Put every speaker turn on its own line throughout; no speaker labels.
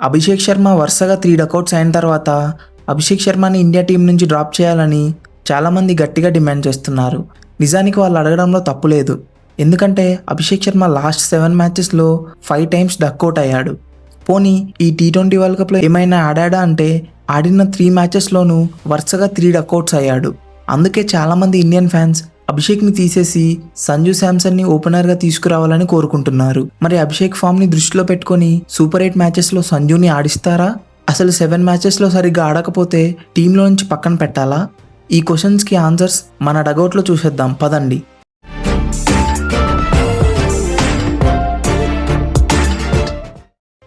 అభిషేక్ శర్మ వరుసగా three duckouts అయిన తర్వాత అభిషేక్ శర్మని ఇండియా టీం నుంచి డ్రాప్ చేయాలని చాలామంది గట్టిగా డిమాండ్ చేస్తున్నారు. నిజానికి వాళ్ళు అడగడంలో తప్పు లేదు. ఎందుకంటే అభిషేక్ శర్మ లాస్ట్ సెవెన్ మ్యాచెస్లో ఫైవ్ టైమ్స్ డక్అవుట్ అయ్యాడు. పోనీ ఈ టీ ట్వంటీ వరల్డ్ కప్లో ఏమైనా ఆడాడా అంటే ఆడిన త్రీ మ్యాచెస్లోనూ వరుసగా త్రీ డక్అవుట్స్ అయ్యాడు. అందుకే చాలామంది ఇండియన్ ఫ్యాన్స్ అభిషేక్ని తీసేసి సంజు శాంసన్ని ఓపెనర్గా తీసుకురావాలని కోరుకుంటున్నారు. మరి అభిషేక్ ఫామ్ని దృష్టిలో పెట్టుకొని సూపర్ ఎయిట్ మ్యాచెస్లో సంజుని ఆడిస్తారా? అసలు సెవెన్ మ్యాచెస్లో సరిగ్గా ఆడకపోతే టీంలో నుంచి పక్కన పెట్టాలా? ఈ క్వశ్చన్స్కి ఆన్సర్స్ మన డగౌట్లో చూసేద్దాం. పదండి.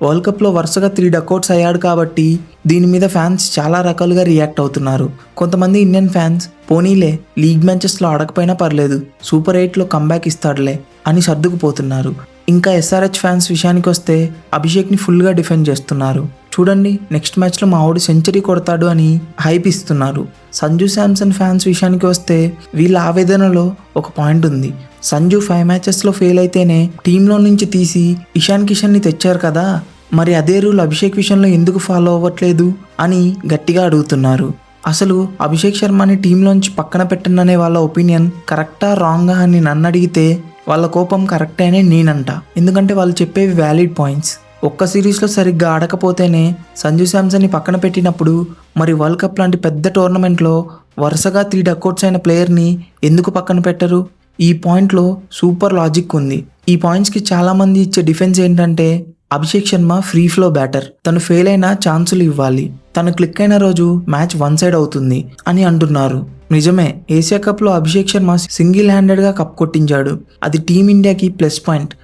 వరల్డ్ కప్లో వరుసగా త్రీ డకౌట్స్ అయ్యాడు కాబట్టి దీని మీద ఫ్యాన్స్ చాలా రకాలుగా రియాక్ట్ అవుతున్నారు. కొంతమంది ఇండియన్ ఫ్యాన్స్ పోనీలే లీగ్ మ్యాచెస్లో ఆడకపోయినా పర్లేదు సూపర్ ఎయిట్లో కంబ్యాక్ ఇస్తాడులే అని సర్దుకుపోతున్నారు. ఇంకా ఎస్ఆర్హెచ్ ఫ్యాన్స్ విషయానికి వస్తే అభిషేక్ని ఫుల్గా డిఫెండ్ చేస్తున్నారు. చూడండి నెక్స్ట్ మ్యాచ్లో మా ఆవిడ సెంచరీ కొడతాడు అని హైప్ ఇస్తున్నారు. సంజు శాంసన్ ఫ్యాన్స్ విషయానికి వస్తే వీళ్ళ ఆవేదనలో ఒక పాయింట్ ఉంది. సంజు ఫైవ్ మ్యాచెస్లో ఫెయిల్ అయితేనే టీంలో నుంచి తీసి ఇషాన్ కిషన్ని తెచ్చారు కదా. మరి అదే రూల్ అభిషేక్ విషయంలో ఎందుకు ఫాలో అవ్వట్లేదు అని గట్టిగా అడుగుతున్నారు. అసలు అభిషేక్ శర్మని టీంలోంచి పక్కన పెట్టననే వాళ్ళ ఒపీనియన్ కరెక్టా రాంగా అని నన్ను అడిగితే వాళ్ళ కోపం కరెక్టే అని నేనంట. ఎందుకంటే వాళ్ళు చెప్పేవి వ్యాలిడ్ పాయింట్స్ ఒక్క సిరీస్లో సరిగ్గా ఆడకపోతేనే సంజు శాంసన్ని పక్కన పెట్టినప్పుడు మరి వరల్డ్ కప్ లాంటి పెద్ద టోర్నమెంట్లో వరుసగా త్రీ డకౌట్స్ అయిన ప్లేయర్ని ఎందుకు పక్కన పెట్టరు? ఈ పాయింట్లో సూపర్ లాజిక్ ఉంది. ఈ పాయింట్స్కి చాలామంది ఇచ్చే డిఫెన్స్ ఏంటంటే Abhishek Sharma free flow batter. తను ఫెయిల్ అయినా ఛాన్సులు ఇవ్వాలి. తను క్లిక్ అయిన రోజు మ్యాచ్ వన్ సైడ్ అవుతుంది అని అంటున్నారు. నిజమే ఏషియా కప్లో అభిషేక్ శర్మ సింగిల్ హ్యాండెడ్గా కప్ కొట్టించాడు. అది టీమిండియాకి ప్లస్ పాయింట్.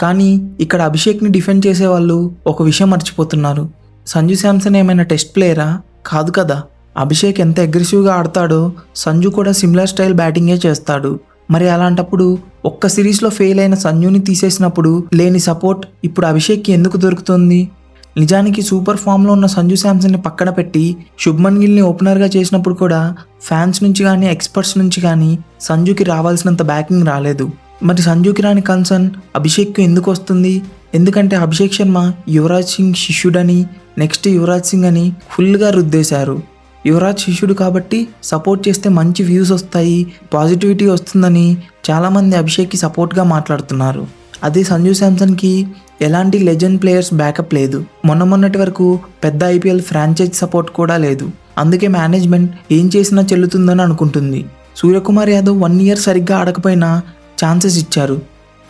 కానీ ఇక్కడ అభిషేక్ని డిఫెండ్ చేసే వాళ్ళు ఒక విషయం మర్చిపోతున్నారు. సంజు శాంసన్ ఏమైనా టెస్ట్ ప్లేయరా? కాదు కదా. అభిషేక్ ఎంత అగ్రెసివ్గా ఆడతాడో సంజు కూడా సిమిలర్ స్టైల్ బ్యాటింగే చేస్తాడు. మరి అలాంటప్పుడు ఒక్క సిరీస్లో ఫెయిల్ అయిన సంజుని తీసేసినప్పుడు లేని సపోర్ట్ ఇప్పుడు అభిషేక్కి ఎందుకు దొరుకుతుంది? నిజానికి సూపర్ ఫామ్లో ఉన్న సంజు శాంసన్ని పక్కన పెట్టి శుభ్మన్ గిల్ని ఓపెనర్గా చేసినప్పుడు కూడా ఫ్యాన్స్ నుంచి కానీ ఎక్స్పర్ట్స్ నుంచి కానీ సంజుకి రావాల్సినంత బ్యాకింగ్ రాలేదు. మరి సంజుకి రాని కన్సర్న్ అభిషేక్కి ఎందుకు వస్తుంది? ఎందుకంటే అభిషేక్ శర్మ యువరాజ్ సింగ్ శిష్యుడని నెక్స్ట్ యువరాజ్ సింగ్ అని ఫుల్గా రుద్దేశారు. యువరాజ్ శిష్యుడు కాబట్టి సపోర్ట్ చేస్తే మంచి వ్యూస్ వస్తాయి పాజిటివిటీ వస్తుందని చాలామంది అభిషేక్కి సపోర్ట్గా మాట్లాడుతున్నారు. అదే సంజు శాంసన్కి ఎలాంటి లెజెండ్ ప్లేయర్స్ బ్యాకప్ లేదు. మొన్న మొన్నటి వరకు పెద్ద ఐపీఎల్ ఫ్రాంచైజ్ సపోర్ట్ కూడా లేదు. అందుకే మేనేజ్మెంట్ ఏం చేసినా చెల్లుతుందని అనుకుంటుంది. సూర్యకుమార్ యాదవ్ వన్ ఇయర్ సరిగ్గా ఆడకపోయినా ఛాన్సెస్ ఇచ్చారు.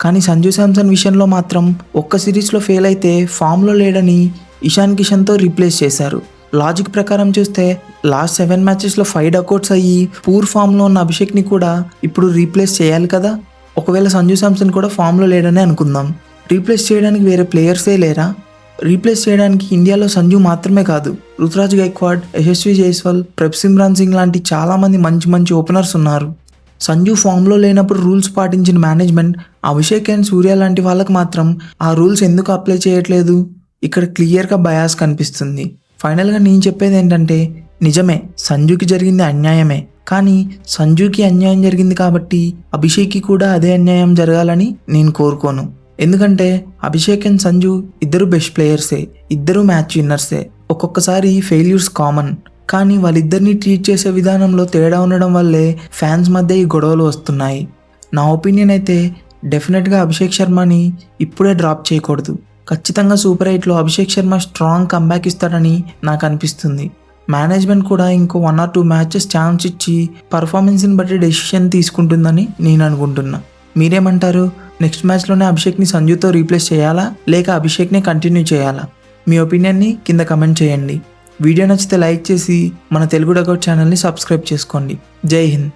కానీ సంజు శాంసన్ విషయంలో మాత్రం ఒక్క సిరీస్లో ఫెయిల్ అయితే ఫామ్లో లేడని ఇషాన్ కిషన్తో రీప్లేస్ చేశారు. లాజిక్ ప్రకారం చూస్తే లాస్ట్ సెవెన్ మ్యాచెస్లో ఫైవ్ డకౌట్స్ అయ్యి పూర్ ఫామ్లో ఉన్న అభిషేక్ని కూడా ఇప్పుడు రీప్లేస్ చేయాలి కదా? ఒకవేళ సంజు శాంసన్ కూడా ఫామ్లో లేడని అనుకుందాం. రీప్లేస్ చేయడానికి వేరే ప్లేయర్సే లేరా? రీప్లేస్ చేయడానికి ఇండియాలో సంజు మాత్రమే కాదు రుతురాజ్ గైక్వాడ్ యశస్వి జైస్వాల్ సిమ్రాన్ సింగ్ లాంటి చాలామంది మంచి మంచి ఓపెనర్స్ ఉన్నారు. సంజు ఫామ్లో లేనప్పుడు రూల్స్ పాటించిన మేనేజ్మెంట్ అభిషేక్ అండ్ సూర్య లాంటి వాళ్ళకి మాత్రం ఆ రూల్స్ ఎందుకు అప్లై చేయట్లేదు? ఇక్కడ క్లియర్గా బయాస్ కనిపిస్తుంది. ఫైనల్గా నేను చెప్పేది ఏంటంటే నిజమే సంజుకి జరిగింది అన్యాయమే. కానీ సంజుకి అన్యాయం జరిగింది కాబట్టి అభిషేక్కి కూడా అదే అన్యాయం జరగాలని నేను కోరుకోను. ఎందుకంటే అభిషేక్ అండ్ సంజు ఇద్దరు బెస్ట్ ప్లేయర్సే ఇద్దరు మ్యాచ్ విన్నర్సే ఒక్కొక్కసారి ఫెయిల్యూర్స్ కామన్ కానీ వాళ్ళిద్దరిని ట్రీట్ చేసే విధానంలో తేడా ఉండడం వల్లే ఫ్యాన్స్ మధ్య ఈ గొడవలు వస్తున్నాయి. నా ఒపీనియన్ అయితే డెఫినెట్గా అభిషేక్ శర్మని ఇప్పుడే డ్రాప్ చేయకూడదు. ఖచ్చితంగా సూపర్ ఎయిట్లో అభిషేక్ శర్మ స్ట్రాంగ్ కంబ్యాక్ ఇస్తాడని నాకు అనిపిస్తుంది. మేనేజ్మెంట్ కూడా ఇంకో one or two matches chance ఇచ్చి పర్ఫార్మెన్స్ని బట్టి డెసిషన్ తీసుకుంటుందని నేను అనుకుంటున్నా. మీరేమంటారు? నెక్స్ట్ మ్యాచ్లోనే అభిషేక్ని సంజుతో రీప్లేస్ చేయాలా? లేక అభిషేక్ని కంటిన్యూ చేయాలా? మీ ఒపీనియన్ని కింద కమెంట్ చేయండి. వీడియో నచ్చితే లైక్ చేసి మన తెలుగు డగౌట్ ఛానల్ని సబ్స్క్రైబ్ చేసుకోండి. జై హింద్.